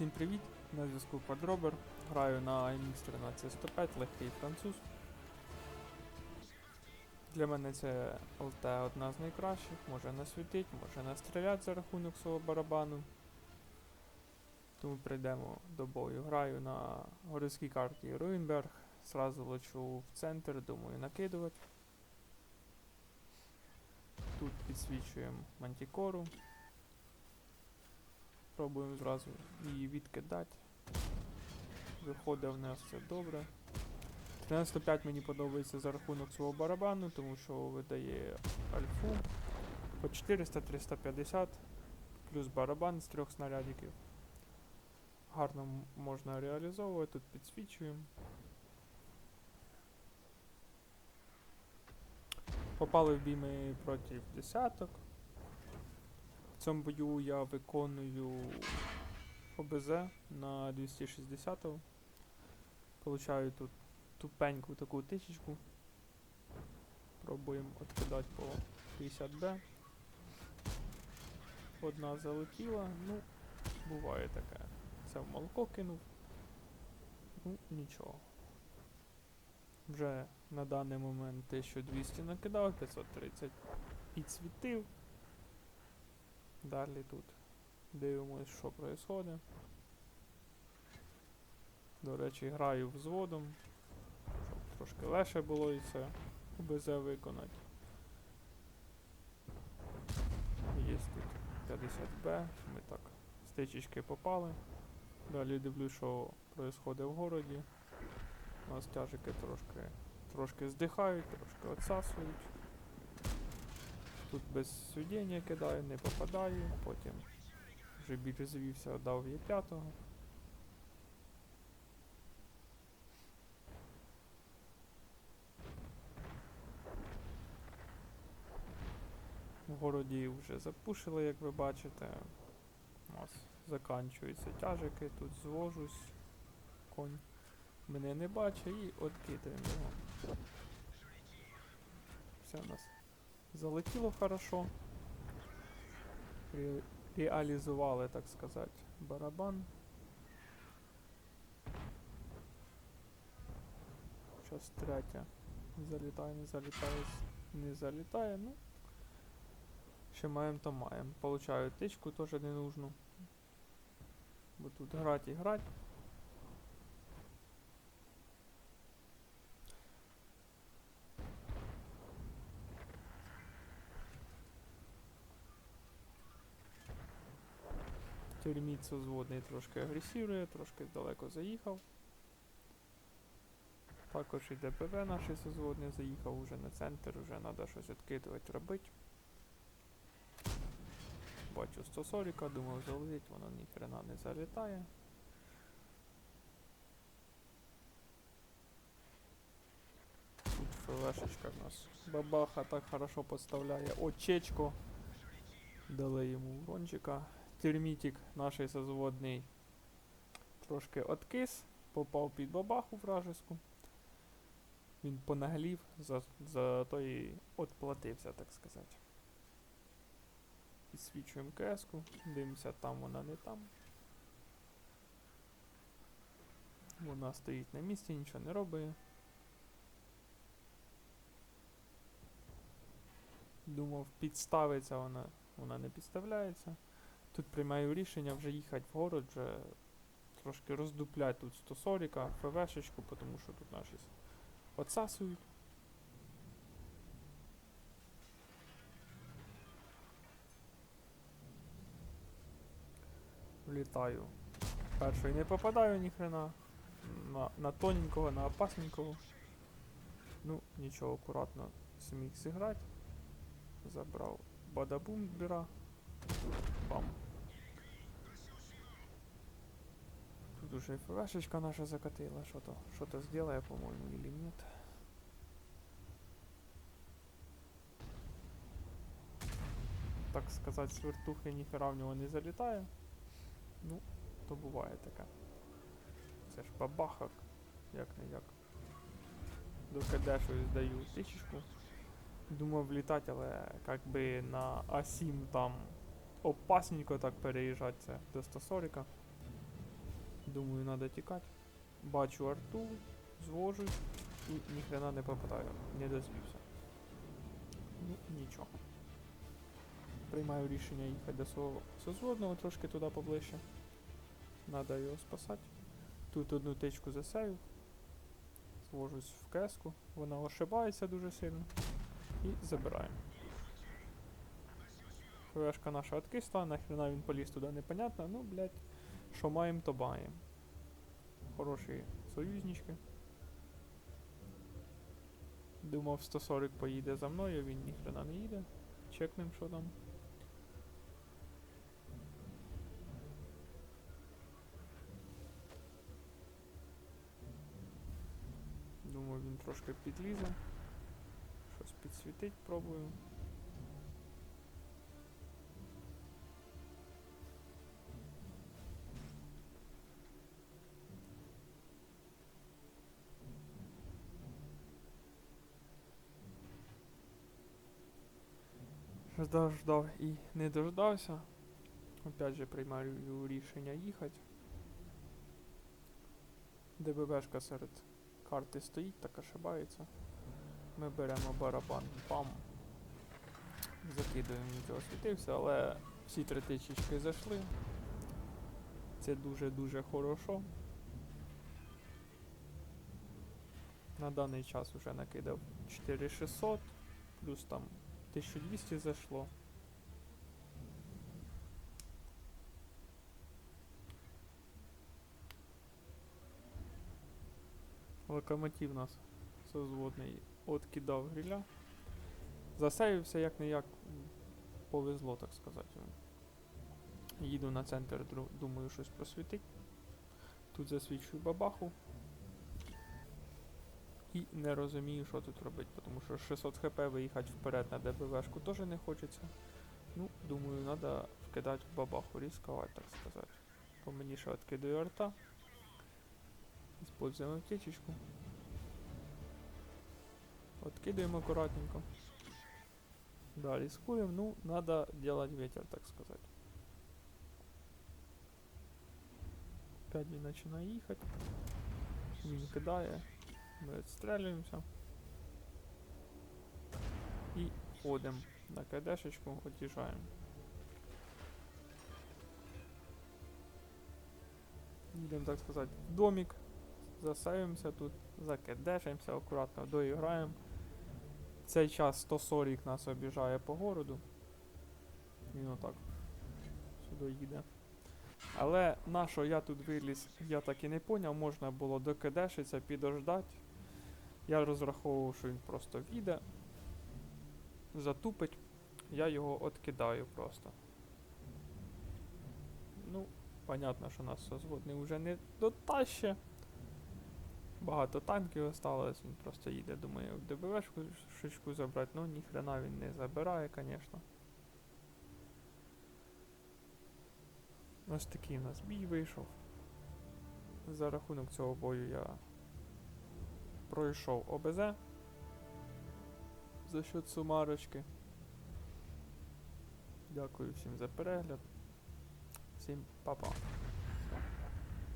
Всім привіт! На зв'язку Квадробер. Граю на MX 13105, легкий француз. Для мене це ЛТ одна з найкращих, може насвітить, може настріляти за рахунок свого барабану. Тому прийдемо до бою. Граю на городській карті Руїнберг. Сразу лечу в центр, думаю накидувати. Тут підсвічуємо мантікору. Пробуємо зразу її відкидати. Виходить в нас все добре. 1305 мені подобається за рахунок свого барабану, тому що видає альфу по 400-350 плюс барабан з трьох снарядиків. Гарно можна реалізовувати, тут підсвічуємо. Попали в бій ми проти десяток. В цьому бою я виконую ОБЗ на 260-го. Получаю тут тупеньку таку тичечку. Пробуємо відкидати по 50Б. Одна залетіла, ну, буває таке. Це в молоко кинув. Ну, нічого. Вже на даний момент 1200 накидав, 530 підсвітив. Далі тут дивимось, що відбувається. До речі, граю взводом, щоб трошки легше було і це ОБЗ виконати. Є тут 50Б, ми так з тичечки попали. Далі дивлюсь, що відбувається в городі. У нас тяжики трошки, трошки здихають, трошки відсасують. Тут без сведення кидаю, не попадаю, потім вже більш звівся, дав є п'ятого. В городі вже запушили, як ви бачите. У нас заканчуються тяжики, тут звожусь, конь мене не бачить і откидаємо його. Все у нас залетіло хорошо. Ре- реалізували, так сказати, барабан. Щас третя. Залітає, не залітає, не залітає, ну. Що маємо, то маємо. Получаю тичку, теж не нужну. Бо тут грать і грать. Терміт зводний трошки агресірує, трошки далеко заїхав. Також і ДПВ наш созводний заїхав уже на центр, вже треба щось відкидувати, робити. Бачу 140, думав залетить, воно ніхрена не залітає. Тут ФВшечка в нас. Бабаха так хорошо подставляє. Очечко. Дали йому урончика. Термітик наш созводний трошки откис, попав під бабаху вражеську. Він понаглів, за, за то і отплатився, так сказати. Підсвічуємо КС-ку, дивимося, там вона не там. Вона стоїть на місці, нічого не робить. Думав, підставиться вона, вона не підставляється. Тут приймаю рішення вже їхати в город, вже трошки роздуплять тут 140, ФВшечку, тому що тут наші отсасують. Влітаю. Перший не попадаю ніхрена. На, на тоненького, на опасненького. Ну, нічого, акуратно зміг зіграти. Забрав бадабум бюра. Бам. Тут уже ФВшечка наша закатила, что-то что-то сделая, по-моему, или нет. Так сказать, с вертухи ніхера в нього не залітає. Ну, то буває таке. Це ж бабаха, як не як. До кадешою здаю тисячку. Думав влітати, але як би на А7 там опасненько так переїжджати до 140. Думаю, треба тікати. Бачу арту, звожусь і ніхрена не попадаю. Не дозвівся. Ну, нічого. Приймаю рішення їхати до свого созводного трошки туди поближче. Надо його спасати. Тут одну тичку засею. Звожусь в кеску. Вона ошибається дуже сильно. І забираємо. ХВшка наша откисла, нахрена він поліз туди непонятно. Ну, блядь, що маємо, то маємо. Хороші союзнички. Думав 140 поїде за мною, він ніхрена не їде. Чекнем, що там. Думаю, він трошки підлізе. Щось підсвітить, пробую. Ждав, ждав і не дождався. Опять же приймаю рішення їхати. ДББшка серед карти стоїть, так ошибається. Ми беремо барабан, пам. Закидуємо, нічого світився, але всі три тичечки зайшли. Це дуже-дуже хорошо. На даний час вже накидав 4600, плюс там 1200 зайшло. Локомотив нас созводний откидав гриля. Засеївся як не як повезло, так сказати. Їду на центр, думаю, щось просвітить. Тут засвічую бабаху. І не розумію, що тут робити, тому що 600 хп виїхати вперед на ДБВшку теж не хочеться. Ну, думаю, треба вкидати в бабаху, ризикувати, так сказати. По мені ще відкидаю арта. Используємо аптечечку. Откидываем аккуратненько. Да, рискуем. Ну, надо делать ветер, так сказать. Опять він починає їхати. Він кидає. Ми відстрелюємося. І ходимо на КДшечку, от'їжджаємо. Їдемо, так сказати, в домик. Засейвимося тут, закидешимося, акуратно доіграємо. Цей час 140 нас обіжає по городу. Він отак сюди їде. Але на що я тут виліз, я так і не поняв, можна було докидешитися, підождати. Я розраховував, що він просто в'їде, затупить, я його откидаю просто. Ну, понятно, що нас созводний вже не дотаще. Багато танків осталось, він просто їде, думає, в ДБВшку забрати, ну ніхрена він не забирає, звісно. Ось такий у нас бій вийшов. За рахунок цього бою я пройшов ОБЗ за счет сумарочки. Дякую всім за перегляд. Всім па-па.